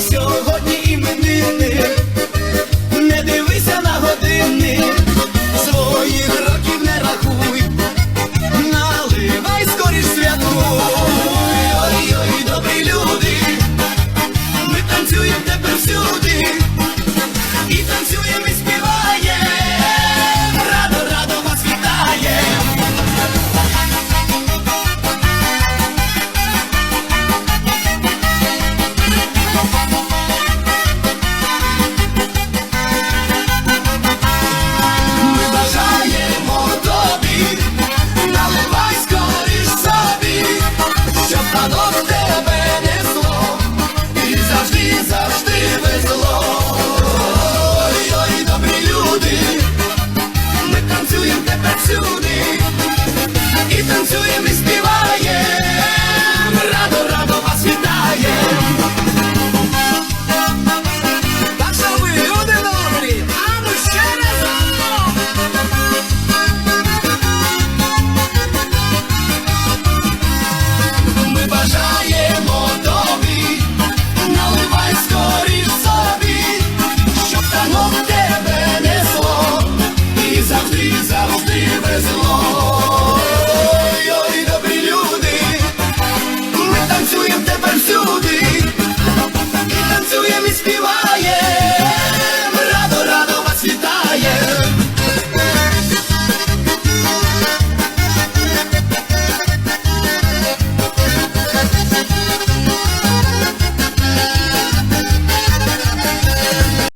сьогодні іменини, не дивися на години, своїх років не рахуй, наливай скоріш святку. Ой-ой, добрі люди, ми танцюємо тепер всюди і танцюємо. в тебе несло, і завжди, завжди везло. Ой, добрі люди, ми танцюємо тепер сюди, і танцюємо і співаємо.